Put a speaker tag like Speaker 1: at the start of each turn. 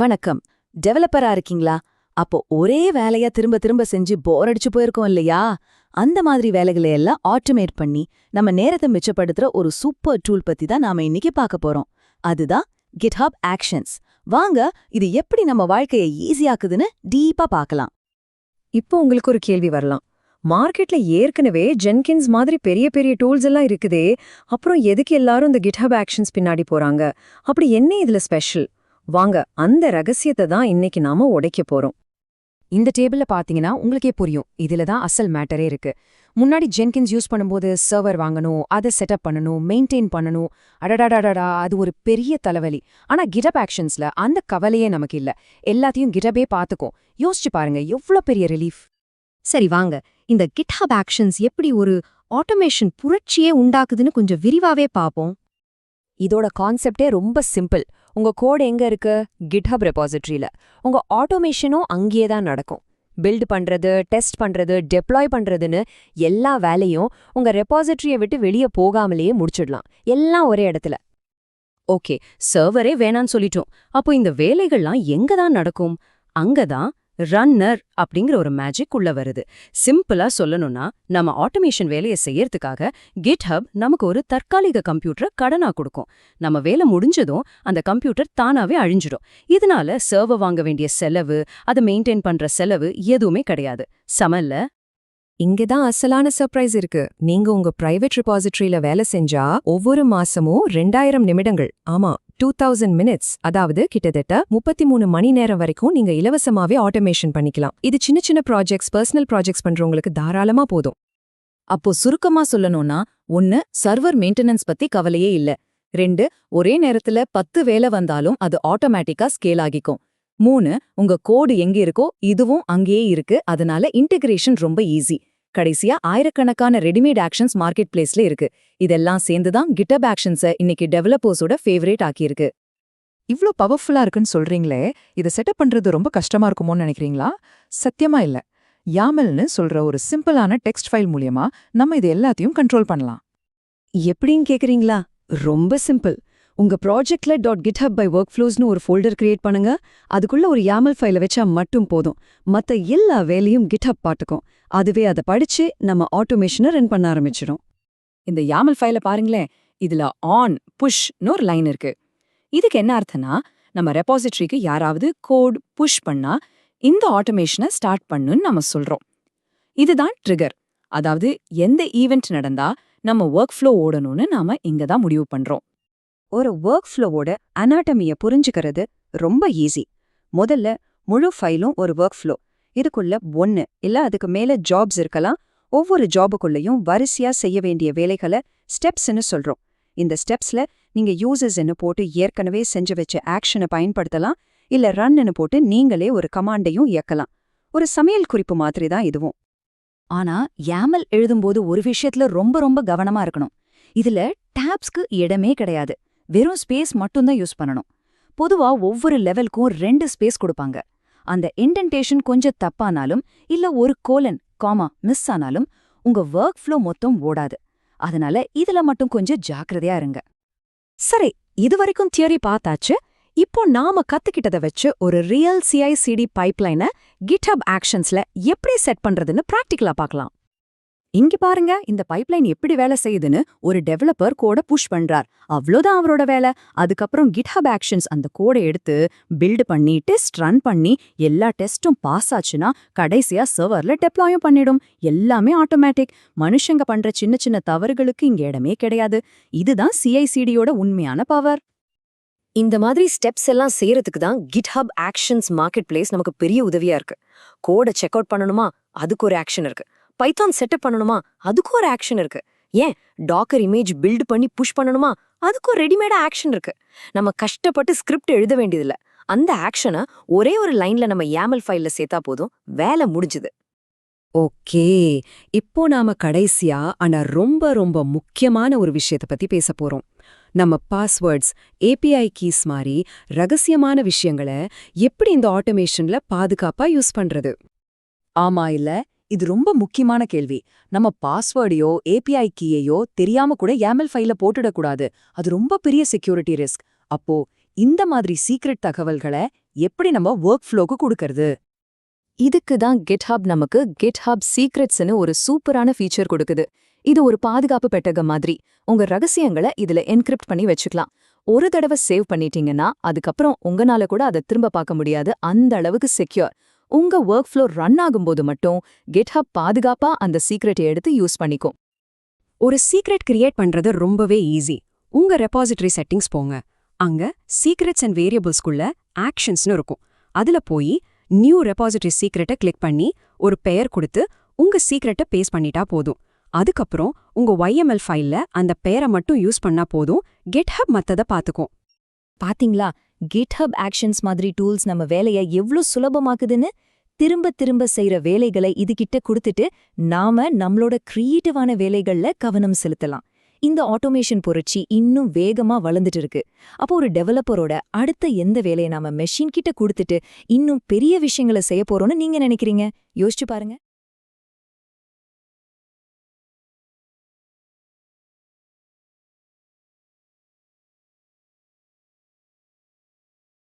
Speaker 1: வணக்கம். டெவலப்பரா இருக்கீங்களா? அப்போ ஒரே வேலையா திரும்ப திரும்ப செஞ்சு போர் அடிச்சு போயிருக்கோம் இல்லையா? அந்த மாதிரி வேலைகளை எல்லாம் ஆட்டோமேட் பண்ணி நம்ம நேரத்தை மிச்சப்படுத்துற ஒரு சூப்பர் டூல் பத்தி தான் நாம இன்னைக்கு பார்க்க போறோம். அதுதான் GitHub ஆக்ஷன்ஸ் வாங்க இது எப்படி நம்ம வாழ்க்கையை ஈஸியாக்குதுன்னு டீப்பா பார்க்கலாம்.
Speaker 2: இப்போ உங்களுக்கு ஒரு கேள்வி வரலாம். மார்க்கெட்ல ஏற்கனவே ஜென்கின்ஸ் மாதிரி பெரிய பெரிய டூல்ஸ் எல்லாம் இருக்குதே அப்புறம் எதுக்கு எல்லாரும் இந்த கிட்ஹப் ஆக்ஷன்ஸ் பின்னாடி போறாங்க? அப்படி என்ன இதுல ஸ்பெஷல் வாங்க அந்த ரகசியத்தை தான் இன்னைக்கு நாம உடைக்க போறோம்.
Speaker 3: இந்த டேபிள்ல பாத்தீங்கன்னா உங்களுக்கே புரியும். இதுல தான் அசல் மேட்டரே இருக்கு. முன்னாடி ஜென்கின்ஸ் யூஸ் பண்ணும்போது சர்வர் வாங்கணும் அதை செட்டப் பண்ணணும் மெயின்டைன் பண்ணணும். அடடாடாடா அது ஒரு பெரிய தலைவலி. ஆனா கிடப் ஆக்ஷன்ஸ்ல அந்த கவலையே நமக்கு இல்ல. எல்லாத்தையும் கிடபே பாத்துக்கும். யோசிச்சு பாருங்க எவ்ளோ பெரிய ரிலீஃப்
Speaker 4: சரி வாங்க. இந்த கிட்ஹப் ஆக்ஷன்ஸ் எப்படி ஒரு ஆட்டோமேஷன் புரட்சியே உண்டாக்குதுன்னு கொஞ்சம் விரிவாவே பாப்போம்.
Speaker 3: இதோட கான்செப்டே ரொம்ப சிம்பிள் உங்க கோட் எங்க இருக்கு? கிட்ஹப் ரெபாசிட்ரியில உங்க ஆட்டோமேஷனும் அங்கேயே தான் நடக்கும். பில்ட் பண்றது டெஸ்ட் பண்றது டெப்ளாய் பண்றதுன்னு எல்லா வேலையும் உங்க ரெபாசிட்ரியை விட்டு வெளியே போகாமலேயே முடிச்சிடலாம். எல்லாம் ஒரே இடத்துல.
Speaker 4: ஓகே சர்வரே வேணான்னு சொல்லிட்டோம். அப்போ இந்த வேலைகள்லாம் எங்க தான் நடக்கும்? அங்கதான் ரன்னர் அப்படிங்கிற ஒரு மேஜிக் உள்ள வருது. சிம்பிளா சொல்லணும்னா நம்ம ஆட்டோமேஷன் வேலையை செய்யறதுக்காக கிட்ஹப் நமக்கு ஒரு தற்காலிக கம்ப்யூட்டரை கடனா கொடுக்கும். நம்ம வேலை முடிஞ்சதும் அந்த கம்ப்யூட்டர் தானாவே அழிஞ்சிடும். இதனால சர்வர் வாங்க வேண்டிய செலவு அதை மெயின்டைன் பண்ற செலவு எதுவுமே கிடையாது. சமல்ல?
Speaker 2: இங்க தான் அசலான சர்ப்ரைஸ் இருக்கு. நீங்க உங்க பிரைவேட் ரெபாசிட்டரியில வேலை செஞ்சா ஒவ்வொரு மாசமும் ரெண்டாயிரம் நிமிடங்கள் ஆமா டூ தௌசண்ட் மினிட்ஸ் அதாவது கிட்டத்தட்ட முப்பத்தி மூணு மணி நேரம் வரைக்கும் நீங்க இலவசமாவே ஆட்டோமேஷன் பண்ணிக்கலாம். இது சின்ன சின்ன ப்ராஜெக்ட்ஸ் பர்சனல் ப்ராஜெக்ட்ஸ் பண்றவங்களுக்கு தாராளமா போதும்.
Speaker 1: அப்போ சுருக்கமா சொல்லணும்னா ஒன்னு சர்வர் மெயின்டெனன்ஸ் பத்தி கவலையே இல்ல. ரெண்டு ஒரே நேரத்துல பத்து வேலை வந்தாலும் அது ஆட்டோமேட்டிக்கா ஸ்கேல் ஆகிக்கும். மூணு உங்க கோடு எங்க இருக்கோ இதுவும் அங்கேயே இருக்கு. அதனால இன்டிகிரேஷன் ரொம்ப ஈஸி கடைசியா ஆயிரக்கணக்கான ரெடிமேட் ஆக்ஷன்ஸ் மார்க்கெட் பிளேஸ்ல இருக்கு. இதெல்லாம் சேர்ந்துதான் கிட்டப் ஆக்ஷன்ஸை இன்னைக்கு டெவலப்பர்ஸோட ஃபேவரேட் ஆக்கியிருக்கு.
Speaker 5: இவ்ளோ பவர்ஃபுல்லா இருக்குன்னு சொல்றீங்களே இதை செட்டப் பண்றது ரொம்ப கஷ்டமா இருக்குமோன்னு நினைக்கிறீங்களா? சத்தியமா இல்ல. யாமல்னு சொல்ற ஒரு சிம்பிளான டெக்ஸ்ட் ஃபைல் மூலியமா நம்ம இது எல்லாத்தையும் கண்ட்ரோல் பண்ணலாம்.
Speaker 1: எப்படின்னு கேக்குறீங்களா? ரொம்ப சிம்பிள் உங்க ப்ராஜெக்ட்ல டாட் GitHub பை ஒர்க் ஃப்ளோஸ்னு ஒரு ஃபோல்டர் கிரியேட் பண்ணுங்க. அதுக்குள்ள ஒரு யாமல் ஃபைலை வச்சா மட்டும் போதும். மத்த எல்லா வேலையும் GitHub பாட்டுக்கும் அதுவே அதை படிச்சு நம்ம ஆட்டோமேஷனை ரன் பண்ண ஆரம்பிச்சிடும்
Speaker 6: இந்த யாமல் ஃபைல பாருங்களேன். இதுல ஆன் புஷ்னு ஒரு லைன் இருக்கு. இதுக்கு என்ன அர்த்தம்னா நம்ம ரெபாசிட்டரிக்கு யாராவது கோட் புஷ் பண்ணா இந்த ஆட்டோமேஷனை ஸ்டார்ட் பண்ணுன்னு நம்ம சொல்றோம். இதுதான் ட்ரிகர் அதாவது எந்த ஈவெண்ட் நடந்தா நம்ம ஒர்க் ஃப்ளோ ஓடணும்னு நாம இங்க தான் முடிவு பண்றோம்.
Speaker 1: ஒரு ஒர்க் ஃப்ளோவோட அனாட்டமிய புரிஞ்சுக்கிறது ரொம்ப ஈஸி முதல்ல முழு ஃபைலும் ஒரு ஒர்க் ஃப்ளோ இதுக்குள்ள ஒன்னு இல்ல அதுக்கு மேல ஜாப்ஸ் இருக்கலாம். ஒவ்வொரு ஜாபுக்குள்ளேயும் வரிசையா செய்ய வேண்டிய வேலைகளை ஸ்டெப்ஸ்னு சொல்றோம். இந்த ஸ்டெப்ஸ்ல நீங்க யூசர்ஸ்னு போட்டு ஏற்கனவே செஞ்சு வச்ச ஆக்ஷனை பயன்படுத்தலாம் இல்ல ரன்னு போட்டு நீங்களே ஒரு கமாண்டையும் இயக்கலாம். ஒரு சமையல் குறிப்பு மாதிரி தான் இதுவும். ஆனா யாமல் எழுதும்போது ஒரு விஷயத்துல ரொம்ப ரொம்ப கவனமா இருக்கணும். இதுல டேப்ஸ்க்கு இடமே கிடையாது. வெறும் ஸ்பேஸ் மட்டும்தான் யூஸ் பண்ணணும். பொதுவா ஒவ்வொரு லெவலுக்கும் ரெண்டு ஸ்பேஸ் கொடுப்பாங்க. அந்த இன்டென்டேஷன் கொஞ்சம் தப்பானாலும் இல்ல ஒரு கோலன் காமா மிஸ் ஆனாலும் உங்க ஒர்க் ஃப்ளோ மொத்தம் ஓடாது. அதனால இதுல மட்டும் கொஞ்சம் ஜாக்கிரதையா இருங்க.
Speaker 2: சரி இதுவரைக்கும் தியரி பார்த்தாச்சு. இப்போ நாம கத்துக்கிட்டத வச்சு ஒரு ரியல் சிஐசிடி பைப்லைனை கிட்ஹப் ஆக்ஷன்ஸ்ல எப்படி செட் பண்றதுன்னு பிராக்டிகலா பார்க்கலாம்.
Speaker 6: இங்க பாருங்க இந்த பைப்லைன் எப்படி வேலை செய்யுதுன்னு ஒரு டெவலப்பர் கோட புஷ் பண்றார். அவ்வளோதான் அவரோட வேலை. அதுக்கப்புறம் கிட்ஹப் ஆக்ஷன்ஸ் அந்த கோடை எடுத்து பில்டு பண்ணி டெஸ்ட் ரன் பண்ணி எல்லா டெஸ்ட்டும் பாஸ் ஆச்சுன்னா கடைசியா சர்வர்ல டெப்ளாயும் பண்ணிடும். எல்லாமே ஆட்டோமேட்டிக் மனுஷங்க பண்ற சின்ன சின்ன தவறுகளுக்கு இங்க இடமே கிடையாது. இதுதான் சிஐசிடியோட உண்மையான பவர்
Speaker 4: இந்த மாதிரி ஸ்டெப்ஸ் எல்லாம் செய்யறதுக்கு தான் கிட்ஹப் ஆக்ஷன்ஸ் மார்க்கெட் பிளேஸ் நமக்கு பெரிய உதவியா இருக்கு. கோடை செக் அவுட் பண்ணணுமா? அதுக்கு ஒரு ஆக்ஷன் இருக்கு. பைத்தான் செட்டப் பண்ணணுமா? அதுக்கும் ஒரு ஆக்ஷன் இருக்கு. ஏன்? டாக்கர் இமேஜ் பில்ட் பண்ணி புஷ் பண்ணணுமா? அதுக்கும் ரெடிமேடா ஆக்ஷன் இருக்கு. நம்ம கஷ்டப்பட்டு ஸ்கிரிப்ட் எழுத வேண்டியதில்ல. அந்த ஆக்ஷனை ஒரே ஒரு லைன்ல நம்ம YAML ஃபைல்ல சேர்த்தா போதும். வேலை முடிஞ்சுது.
Speaker 2: ஓகே. இப்போ நாம கடைசியா ஆனா ரொம்ப ரொம்ப முக்கியமான ஒரு விஷயத்த பத்தி பேச போறோம். நம்ம பாஸ்வேர்ட்ஸ் ஏபிஐ கீஸ் மாதிரி ரகசியமான விஷயங்களை எப்படி இந்த ஆட்டோமேஷன்ல பாதுகாப்பா யூஸ் பண்றது?
Speaker 1: ஆமா இல்ல? இது ரொம்ப முக்கியமான கேள்வி. நம்ம பாஸ்வேர்டையோ ஏபிஐ கீயையோ தெரியாம கூட ஏமல் ஃபைல போட்டுடக்கூடாது அது ரொம்ப பெரிய செக்யூரிட்டி ரிஸ்க் அப்போ இந்த மாதிரி சீக்ரெட் தகவல்களை எப்படி நம்ம ஒர்க் ஃப்ளோக்கு கொடுக்கறது?
Speaker 6: இதுக்கு தான் GitHub நமக்கு கிட்ஹப் சீக்ரெட்ஸ்னு ஒரு சூப்பரான ஃபீச்சர் கொடுக்குது. இது ஒரு பாதுகாப்பு பெட்டகம் மாதிரி. உங்க ரகசியங்களை இதுல என்கிரிப்ட் பண்ணி வச்சுக்கலாம். ஒரு தடவை சேவ் பண்ணிட்டீங்கன்னா அதுக்கப்புறம் உங்களால கூட அதை திரும்ப பார்க்க முடியாது. அந்த அளவுக்கு செக்யூர் உங்க ஒர்க் ஃப்ளோ ரன் ஆகும்போது மட்டும் GitHub பாதுகாப்பா அந்த சீக்ரெட்டை எடுத்து யூஸ் பண்ணிக்கும்.
Speaker 1: ஒரு சீக்ரெட் கிரியேட் பண்றது ரொம்பவே ஈஸி உங்க ரெபாசிட்டரி செட்டிங்ஸ் போங்க. அங்க சீக்ரெட்ஸ் அண்ட் வேரியபிள்ஸ்குள்ள ஆக்ஷன்ஸ்னு இருக்கும். அதுல போய் நியூ ரெபாசிட்டரி சீக்ரெட்டை கிளிக் பண்ணி ஒரு பெயர் கொடுத்து உங்க சீக்ரெட்டை பேஸ்ட் பண்ணிட்டா போதும். அதுக்கப்புறம் உங்க YML ஃபைல்ல அந்த பெயரை மட்டும் யூஸ் பண்ணா போதும். GitHub மத்தத பாத்துக்கும்.
Speaker 6: பாத்தீங்களா? கிட்ஹப் ஆக்ஷன்ஸ் மாதிரி டூல்ஸ் நம்ம வேலையை எவ்ளோ சுலபமாக்குதுன்னு திரும்ப திரும்ப செய்யற வேலைகளை இதுகிட்ட கொடுத்துட்டு நாம நம்மளோட கிரியேட்டிவான வேலைகள்ல கவனம் செலுத்தலாம். இந்த ஆட்டோமேஷன் புரட்சி இன்னும் வேகமா வளர்ந்துட்டு இருக்கு. அப்போ ஒரு டெவலப்பரோட அடுத்த எந்த வேலையை நாம மெஷின் கிட்ட கொடுத்துட்டு இன்னும் பெரிய விஷயங்களை செய்ய போறோம்னு நீங்க நினைக்கிறீங்க? யோசிச்சு பாருங்க.